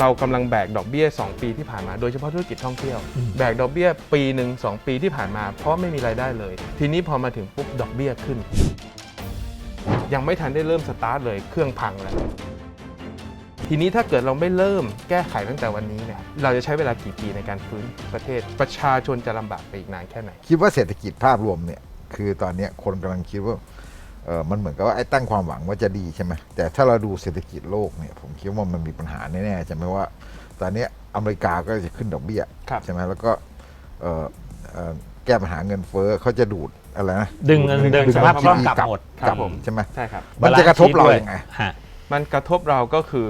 เรากำลังแบกดอกเบี้ย 2 ปีที่ผ่านมา โดยเฉพาะธุรกิจท่องเที่ยวอืมแบกดอกเบี้ยปีหนึ่งสองปีที่ผ่านมา เพราะไม่มีรายได้เลย ทีนี้พอมาถึงปุ๊บดอกเบี้ยขึ้น ยังไม่ทันได้เริ่มสตาร์ทเลยเครื่องพังแล้วทีนี้ถ้าเกิดเราไม่เริ่มแก้ไขตั้งแต่วันนี้เนี่ยเราจะใช้เวลากี่ปีในการฟื้นประเทศ ประชาชนจะลำบากไปอีกนานแค่ไหน คิดว่าเศรษฐกิจภาพรวมเนี่ยคือตอนเนี้ยคนกำลังคิดว่า เออมันเหมือนกับว่าไอ้ตั้งความหวังว่าจะดีใช่ไหมแต่ถ้าเราดูเศรษฐกิจโลกเนี่ยผมคิดว่ามันมีปัญหาแน่ๆใช่ไหมว่า ตอนเนี้ยอเมริกาก็จะขึ้นดอกเบี้ยครับใช่ไหมแล้วก็เอ่อเอ่อแก้ปัญหาเงินเฟ้อเขาจะดูดอะไรนะดึงเงินดึงดึงสภาพคล่องกลับกลับหมดครับผมใช่ไหมใช่ครับมันจะกระทบเรายังไงฮะมันกระทบเราก็คือ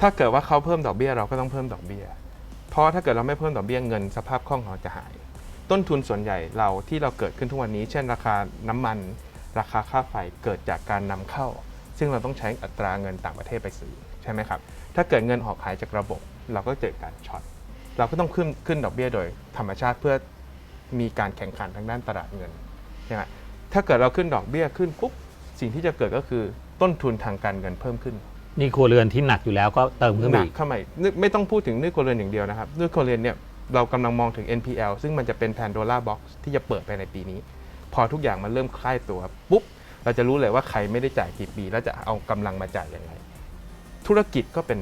ถ้าเกิดว่าเขาเพิ่มดอกเบี้ยเราก็ต้องเพิ่มดอกเบี้ย เพราะถ้าเกิดเราไม่เพิ่มดอกเบี้ยเงินสภาพคล่องของเราจะหาย ต้นทุนส่วนใหญ่เราที่เราเกิดขึ้นทุกวันนี้ เช่นราคาน้ำมัน ราคาค่าไฟเกิดจากการนำเข้า ซึ่งเราต้องใช้อัตราเงินต่างประเทศไปซื้อใช่ไหมครับ ถ้าเกิดเงินออกหายจากระบบ เราก็เกิดการช็อต เราก็ต้องขึ้นขึ้นดอกเบี้ยโดยธรรมชาติเพื่อมีการแข่งขันทางด้านตลาดเงินใช่ไหมถ้าเกิดเราขึ้นดอกเบี้ยขึ้นปุ๊บสิ่งที่จะเกิดก็คือต้นทุนทางการเงินเพิ่มขึ้นนี่ครัวเรือนที่หนักอยู่แล้วก็เติมขึ้นหไปนักอีกเข้ามาอีกนึกไม่ต้องพูดถึงหนี้ครัวเรือนอย่างเดียวนะครับหนี้ครัวเรือนเนี่ยเรากำลังมองถึง NPL ซึ่งมันจะเป็น Pandora Box ที่จะเปิดไปในปีนี้ พอทุกอย่างมันเริ่มคลายตัวปุ๊บเราจะรู้เลยว่าใครไม่ได้จ่ายกี่ปีแล้วจะเอากำลังมาจ่ายยังไง ธุรกิจก็เป็น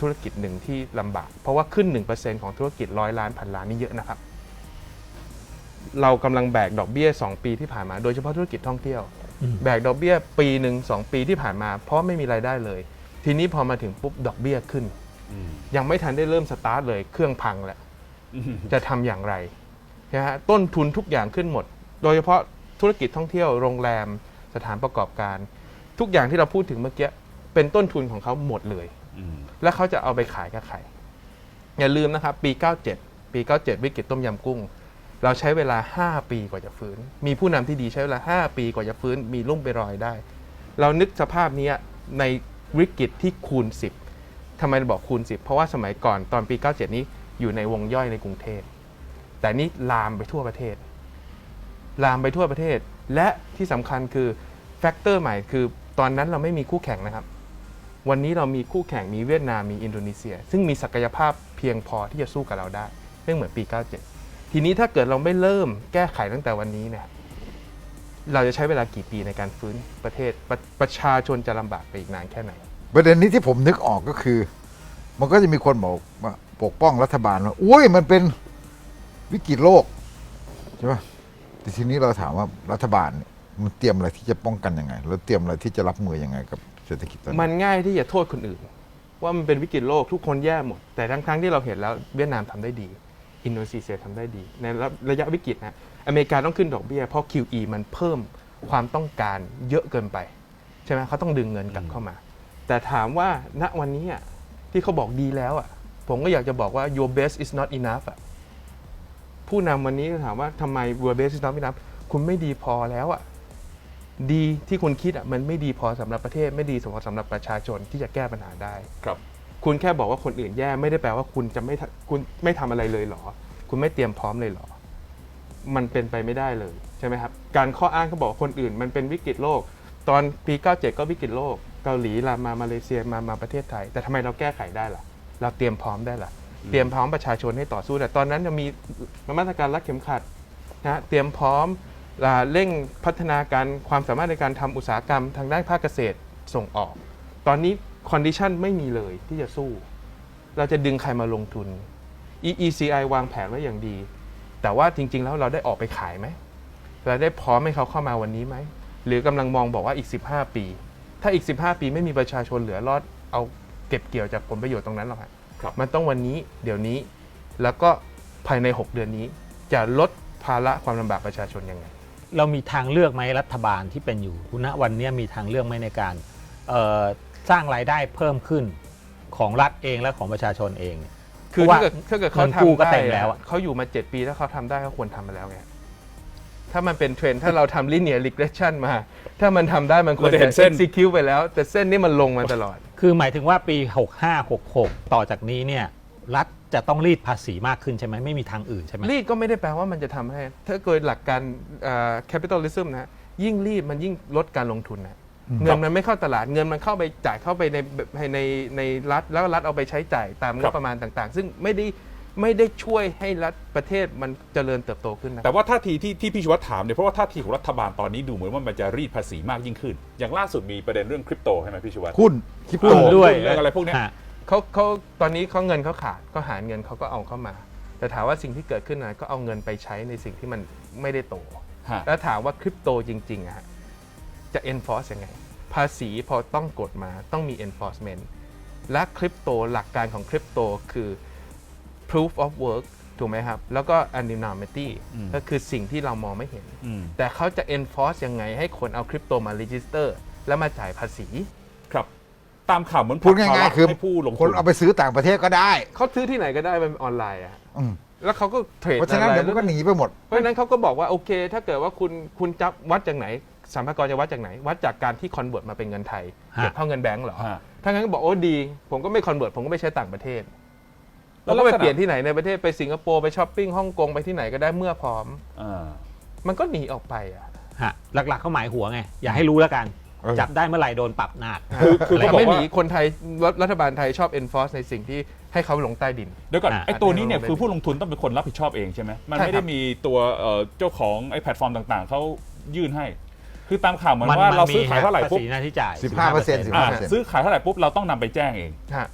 ธุรกิจหนึ่งที่ลำบาก เพราะว่าขึ้น 1%ของธุรกิจร้อยล้านพันล้านนี่เยอะนะครับ เรากำลังแบกดอกเบี้ย 2 ปีที่ผ่านมา โดยเฉพาะธุรกิจท่องเที่ยวอืมแบกดอกเบี้ยปีหนึ่งสองปีที่ผ่านมา เพราะไม่มีรายได้เลย ทีนี้พอมาถึงปุ๊บดอกเบี้ยขึ้น ยังไม่ทันได้เริ่มสตาร์ทเลย เครื่องพังแหละจะทำอย่างไรนะฮะต้นทุนทุกอย่างขึ้นหมด โดยเฉพาะธุรกิจท่องเที่ยวโรงแรมสถานประกอบการ ทุกอย่างที่เราพูดถึงเมื่อกี้เป็นต้นทุนของเขาหมดเลย แล้วเขาจะเอาไปขายกับใครอย่าลืมนะครับ ปี 97 ปี 97 วิกฤตต้มยำกุ้ง เราใช้เวลา 5 ปีกว่าจะฟื้น มีผู้นำที่ดีใช้เวลา 5 ปีกว่าจะฟื้น มีรุ่งไปรอยได้ เรานึกสภาพเนี้ยในวิกฤตที่คูณ 10ทำไมเราบอกคูณ 10 เพราะว่าสมัยก่อนตอนปี 97 นี้อยู่ในวงย่อยในกรุงเทพแต่นี่ลามไปทั่วประเทศ ลามไปทั่วประเทศ และที่สำคัญคือแฟกเตอร์ใหม่คือตอนนั้นเราไม่มีคู่แข่งนะครับ วันนี้เรามีคู่แข่งมีเวียดนามมีอินโดนีเซีย ซึ่งมีศักยภาพเพียงพอที่จะสู้กับเราได้ไม่เหมือนปี 97 ทีนี้ถ้าเกิดเราไม่เริ่มแก้ไขตั้งแต่วันนี้เนี่ยเราจะใช้เวลากี่ปีในการฟื้นประเทศประประชาชนจะลำบากไปอีกนานแค่ไหน ประเด็นนี้ที่ผมนึกออกก็คือ มันก็จะมีคนบอกว่าปกป้องรัฐบาลว่าอุ้ยมันเป็นวิกฤตโลกใช่ปะ แต่ทีนี้เราถามว่ารัฐบาลมันเตรียมอะไรที่จะป้องกันยังไง แล้วเตรียมอะไรที่จะรับมือยังไงกับเศรษฐกิจตอนนี้มันง่ายที่จะโทษคนอื่น ว่ามันเป็นวิกฤตโลกทุกคนแย่หมด แต่ทั้งครั้งๆที่เราเห็นแล้วเวียดนามทำได้ดี อินโดนีเซียทำได้ดี ในระยะวิกฤตนะอเมริกาต้องขึ้นดอกเบี้ยเพราะ QE มันเพิ่มความต้องการเยอะเกินไปใช่ไหมเขาต้องดึงเงินกลับเข้ามา แต่ถามว่าณวันนี้ที่เขาบอกดีแล้วอะผมก็อยากจะบอกว่า your best is not enough อะ ผู้นำวันนี้ถามว่าทำไม your best is not enough คุณไม่ดีพอแล้วอะดีที่คุณคิดอะมันไม่ดีพอสำหรับประเทศ ไม่ดีสำหรับสำหรับประชาชนที่จะแก้ปัญหาได้ ครับ คุณแค่บอกว่าคนอื่นแย่ไม่ได้แปลว่าคุณจะไม่ทะคุณไม่ทำอะไรเลยเหรอ คุณไม่เตรียมพร้อมเลยเหรอ มันเป็นไปไม่ได้เลยใช่ไหมครับ การข้ออ้างเขาบอกว่าคนอื่น มันเป็นวิกฤตโลก ตอนปี 97 ก็วิกฤตโลก เกาหลีลามมามาเลเซียมามาประเทศไทย แต่ทำไมเราแก้ไขได้ล่ะ เราเตรียมพร้อมได้ล่ะ เตรียมพร้อมประชาชนให้ต่อสู้แต่ตอนนั้นยังมีมาตรการรัดเข็มขัดนะเตรียมพร้อมเร่งพัฒนาการความสามารถในการทำอุตสาหกรรมทางด้านภาคเกษตรส่งออก ตอนนี้คอนดิชันไม่มีเลยที่จะสู้ เราจะดึงใครมาลงทุน EECI วางแผนไว้อย่างดี แต่ว่าจริง ๆ แล้วเราได้ออกไปขายไหม เราได้พร้อมให้เขาเข้ามาวันนี้ไหม หรือกำลังมองบอกว่าอีก 15 ปี ถ้าอีก 15 ปีไม่มีประชาชนเหลือรอดเอาเก็บเกี่ยวจากผลประโยชน์ตรงนั้นหรอกฮะครับ มันต้องวันนี้เดี๋ยวนี้ แล้วก็ภายใน 6 เดือนนี้จะลดภาระความลำบากประชาชนยังไง เรามีทางเลือกไหมรัฐบาลที่เป็นอยู่ณวันนี้มีทางเลือกไหมในการเอ่อสร้างรายได้เพิ่มขึ้นของรัฐเองและของประชาชนเองคือเพราะถ้าว่าเกิดถ้าเกิดเขาเงินกู้ทำก็ได้เต็มแล้วอะเขาอยู่มา 7 ปีถ้าเขาทำได้เขาควรทำมาแล้วไงถ้ามันเป็นเทรนด์ถ้าเราทำ linear regression มา ถ้ามันทำได้มันควรเราจะเห็จะนเส้น execute ไปแล้ว แต่เส้นนี้มันลงมาตลอด คือหมายถึงว่าปี 65 66 ต่อจากนี้เนี่ยรัฐจะต้องรีดภาษีมากขึ้นใช่ไหมไม่มีทางอื่นใช่ไหมรีดก็ไม่ได้แปลว่ามันจะทำให้ ถ้าเกิดหลักการเอ่อ capitalism นะยิ่งรีดมันยิ่งลดการลงทุนนะเงินมันไม่เข้าตลาดเงินมันเข้าไปจ่ายเข้าไปในในในรัฐแล้วรัฐเอาไปใช้จ่ายตามงครับบประมาณต่างๆ ซึ่งไม่ได้ ไม่ได้ช่วยให้รัฐประเทศมันเจริญเติบโตขึ้นนะ แต่ว่าท่าทีที่ที่พี่ชวัตถามเนี่ยเพราะว่าท่าทีของรัฐบาลตอนนี้ดูเหมือนว่ามันจะรีดภาษีมากยิ่งขึ้น อย่างล่าสุดมีประเด็นเรื่องคริปโตใช่ไหมพี่ชวัตหุ้นคริปหุ้โตนด้วยเรื่องอะไรพวกเนี้ยฮะ เขาเขาตอนนี้เขาเงินเขาขาดก็หาเงินเขาก็เอาเข้ามา แต่ถามว่าสิ่งที่เกิดขึ้นนะก็เอาเงินไปใช้ในสิ่งที่มันไม่ได้โต ฮะแล้วถามว่าคริปโตจริงๆอะฮะจะ enforce ยังไง ภาษีพอต้องกฎมาต้องมี enforcement และคริปโตหลักการของคริปโตคือ proof of work ถูกไหมครับ แล้วก็ anonymity อืม ก็คือสิ่งที่เรามองไม่เห็น อืมแต่เขาจะ enforce ยังไงให้คนเอาคริปโตมา register แล้วมาจ่ายภาษี ครับ ตามข่าวเหมือนพูดง่ายๆคือให้ผู้ลงคทุนนเอาไปซื้อต่างประเทศก็ได้เขาซื้อที่ไหนก็ได้เป็นออนไลน์อะอืมแล้วเขาก็เทรดเพราะฉะนั้นอะไรเดี๋ยวมันก็หนีไปหมด เพราะฉะนั้นเขาก็บอกว่าโอเค ถ้าเกิดว่าคุณคุณจับวัดจากไหนสัมภากรจะวัดจากไหน วัดจากการที่คอนเวิร์ตมาเป็นเงินไทยฮะเก็บเข้าเงินแบงก์เหรอ ฮะ ถ้างั้นก็บอกโอ้ดี ผมก็ไม่คอนเวิร์ตผมก็ไม่ใช้ต่างประเทศ แล้แล้ววก็ไปลักษณะเปลี่ยนที่ไหนในประเทศไปสิงคโปร์ไปช้อปปิ้งฮ่องกงไปที่ไหนก็ได้เมื่อพร้อม อ่า มันก็หนีออกไปอะ ฮะหลักๆเขาหมายหัวไง อย่าให้รู้แล้วกัน เออ จับได้เมื่อไหร่โดนปรับหนัก คือคืออะไรเขาบอกไม่หว่านีคนไทยรัฐรัฐบาลไทยชอบ enforce ในสิ่งที่ให้เขาลงใต้ดิน เดี๋ยวก่อนอ่าไอ้ตัวนี้เนี่ยอันนี้คือผู้ลงทุนต้องเป็นคนรับผิดชอบเองใช่ไหมมันใช่ไม่ครัได้บมีตัวเอ่อเจ้าของไอ้แพลตฟอร์มต่างๆเขายื่นให้ คือตามข่าวเหมือนมันว่าเรามีซื้อขายเท่าไหร่ภาปุ๊บษีหน้าที่จ่าย 15%อ่า15%ซื้อขายเท่าไหร่ปุ๊บเราต้องนำไปแจ้งเอง ฮะ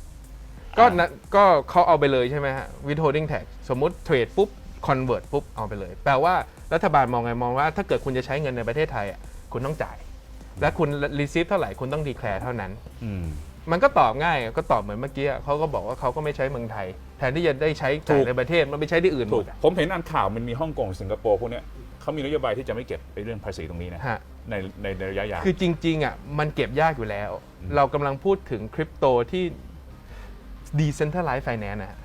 ก็นะก็เขาเอาไปเลยใช่ไหมฮะ withholding tax สมมุติเทรดปุ๊บ convert ปุ๊บ เอาไปเลย แปลว่ารัฐบาลมองไงมองว่า ถ้าเกิดคุณจะใช้เงินในประเทศไทยอะคุณต้องจ่าย และคุณ receive เท่าไหร่คุณต้อง declare เท่านั้น อืม มันก็ตอบง่ายก็ตอบเหมือนเมื่อกี้อะเขาก็บอกว่าเขาก็ไม่ใช้เมืองไทย แทนที่จะได้ใช้จ่ายในประเทศมันไปใช้ที่อื่นหถูมกดอะผมเห็นอันข่าวมันมีฮ่องกงสิงคโปร์พวกเนี้ยเขามีนโยบายที่จะไม่เก็บไอ้เรื่องภาษีตรงนี้นะฮะ ในในในระยะยาว คือจริงๆอะมันเก็บยากอยู่แล้ว เรากำลังพูดถึงคริปโตที่ decentralized finance นะฮะ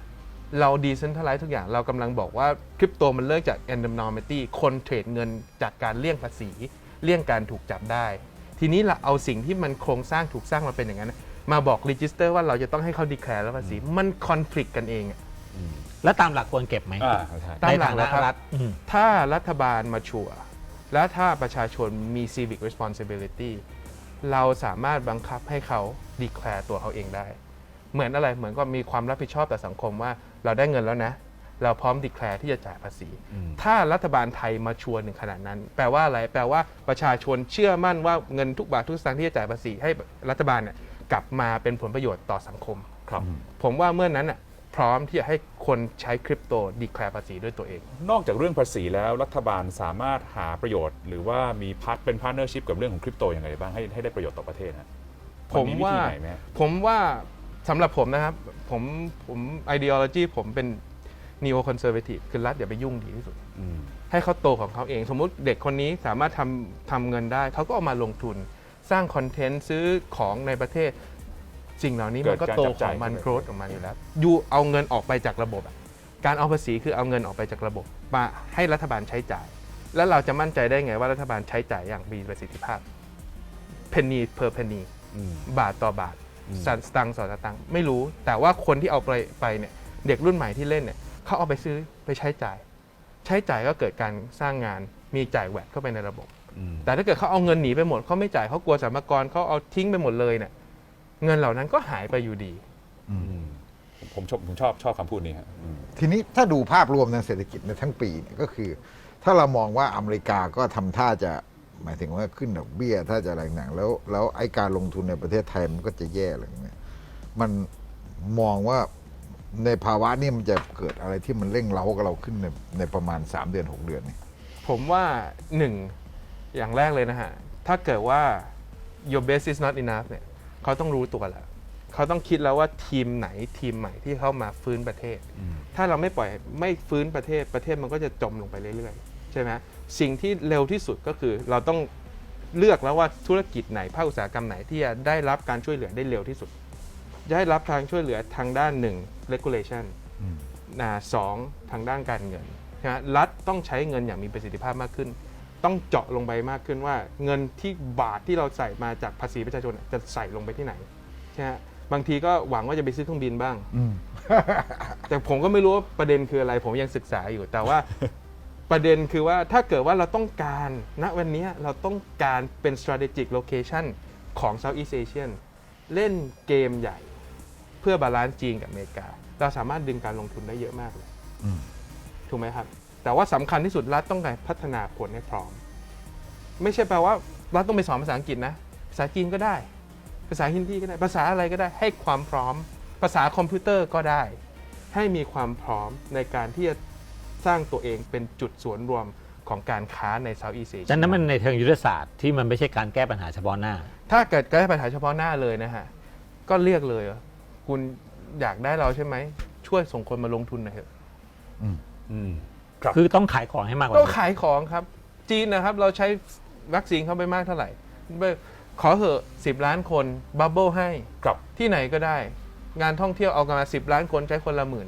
เรา decentralize ทุกอย่างเรากำลังบอกว่าคริปโตมันเลิกจาก anonymity คนเทรดเงินจากการเลี่ยงภาษี เลี่ยงการถูกจับได้ ทีนี้เราเอาสิ่งที่มันโครงสร้างถูกสร้างมาเป็นอย่างนั้นนะมาบอก register ว่าเราจะต้องให้เขา declare แล้วภาษี มัน conflict กันเองอะแล้วตามหลักควรเก็บไหมอ่าใช่ตามในหลัฐากนะนะครับรัฐอืมถ้ารัฐบาลมาชัวร์และถ้าประชาชนมี civic responsibility เราสามารถบังคับให้เขา declare ตัวเขาเองได้ เหมือนอะไรเหมือนก็มีความรับผิดชอบต่อสังคมว่าเราได้เงินแล้วนะ เราพร้อม declare ที่จะจ่ายภาษีอืมถ้ารัฐบาลไทยมาชัวร์ถึงขนาดนั้น แปลว่าอะไรแปลว่าประชาชนเชื่อมั่นว่าเงินทุกบาททุกสตางค์ที่จะจ่ายภาษีให้รัฐบาลเนี่ยกลับมาเป็นผลประโยชน์ต่อสังคมครับ ผมว่าเมื่อนั้นน่ะพร้อมที่จะให้คนใช้คริปโต declare ภาษีด้วยตัวเอง นอกจากเรื่องภาษีแล้วรัฐบาลสามารถหาประโยชน์ หรือว่ามีพาร์ทเป็นพาร์ทเนอร์ชิพกับเรื่องของคริปโตอย่างไรบ้างให้ให้ได้ประโยชน์ต่อประเทศฮะผมนว่าธีไหนไหมฮะผมว่า สำหรับผมนะครับ ผมผม ideology ผมเป็น neo conservative คือรัฐอย่าไปยุ่งดีที่สุด อืม ให้เขาโตของเขาเอง สมมุติเด็กคนนี้สามารถทำทำเงินได้ เขาก็เอามาลงทุนสร้างคอนเทนต์ซื้อของในประเทศสิ่งเหล่านี้มันก็โตของมันโกรธออกมาอยู่แล้วยูเอาเงินออกไปจากระบบอะการเอาภาษีคือเอาเงินออกไปจากระบบ มาให้รัฐบาลใช้จ่าย แล้วเราจะมั่นใจได้ไงว่ารัฐบาลใช้จ่ายอย่างมีประสิทธิภาพ penny per penny อืม บาทต่อบาทอืม สตังค์ต่อสตังค์ไม่รู้ แต่ว่าคนที่เอาไปไปเนี่ยเด็กรุ่นใหม่ที่เล่นเนี่ยเขาเอาไปซื้อไปใช้จ่าย ใช้จ่ายก็เกิดการสร้างงานมีจ่ายแหวกเข้าไปในระบบอืมแต่ถ้าเกิดเขาเอาเงินหนีไปหมดเขาไม่จ่ายเขากลัวสรรพากรเขาเอาทิ้งไปหมดเลยเนี่ยเงินเหล่านั้นก็หายไปอยู่ดีอืมผมชอบผมชอบชอบคำพูดนี้ฮะอืมทีนี้ถ้าดูภาพรวมทางเศรษฐกิจในทั้งปีเนี่ยก็คือ ถ้าเรามองว่าอเมริกาก็ทำท่าจะ หมายถึงว่าขึ้นดอกเบี้ย ถ้าจะอะไรหนังแล้วแล้วไอ้การลงทุนในประเทศไทยมันก็จะแย่อะไรอย่างเงี้ยมันมองว่าในภาวะนี้มันจะเกิดอะไรที่มันเร่งเร้ากับเราขึ้นในในประมาณ 3 เดือน 6 เดือนเนี่ยผมว่าหนึ่งอย่างแรกเลยนะฮะ ถ้าเกิดว่า your best is not enough เนี่ยเขาต้องรู้ตัวแล้วเขาต้องคิดแล้วว่าทีมไหนทีมใหม่ที่เข้ามาฟื้นประเทศอืมถ้าเราไม่ปล่อยไม่ฟื้นประเทศประเทศมันก็จะจมลงไปเรื่อยๆ ใช่ไหมสิ่งที่เร็วที่สุดก็คือเราต้องเลือกแล้วว่าธุรกิจไหนภาคอุตสาหกรรมไหนที่จะได้รับการช่วยเหลือได้เร็วที่สุด จะได้รับทางช่วยเหลือทางด้านหนึ่ง regulation นะสองทางด้านการเงินนะรัฐต้องใช้เงินอย่างมีประสิทธิภาพมากขึ้น ต้องเจาะลงไปมากขึ้นว่า เงินที่บาทที่เราใส่มาจากภาษีประชาชนจะใส่ลงไปที่ไหนใช่ไหมบางทีก็หวังว่าจะไปซื้อเครื่องบินบ้างแต่ผมก็ไม่รู้ว่าประเด็นคืออะไร ผมยังศึกษาอยู่ แต่ว่า ประเด็นคือว่าถ้าเกิดว่าเราต้องการณวันนี้เราต้องการเป็น strategic location ของ Southeast Asian เล่นเกมใหญ่ เพื่อบาลานซ์จีนกับอเมริกา เราสามารถดึงการลงทุนได้เยอะมากเลยอืมถูกไหมครับ แต่ว่าสำคัญที่สุดรัฐต้องการพัฒนาคนให้พร้อม ไม่ใช่แปลว่ารัฐต้องไปสอนภาษาอังกฤษนะ ภาษาจีนก็ได้ ภาษาฮินดีก็ได้ ภาษาอะไรก็ได้ ให้ความพร้อม ภาษาคอมพิวเตอร์ก็ได้ ให้มีความพร้อมในการที่จะ สร้างตัวเองเป็นจุดศูนย์รวมของการค้าในเซาท์อีสเอเชีฉะนั้นมันในเชิงยุทธศาสตร์ที่มันไม่ใช่การแก้ปัญหาเฉพาะหน้า ถ้าเกิดแก้ปัญหาเฉพาะหน้าเลยนะฮะ ก็เรียกเลยว่าคุณอยากได้เราใช่ไหม ช่วยส่งคนมาลงทุนหน่อยเถอะอืมครับ คือต้องขายของให้มากกว่าต้องนี้ขายของครับ จีนนะครับ เราใช้วัคซีนเข้าไปมากเท่าไหร่ ขอเหอะสิบล้านคนบับเบิลให้ ครับ ที่ไหนก็ได้ งานท่องเที่ยวเอากันมาสิบล้านคนใช้คนละหมื่น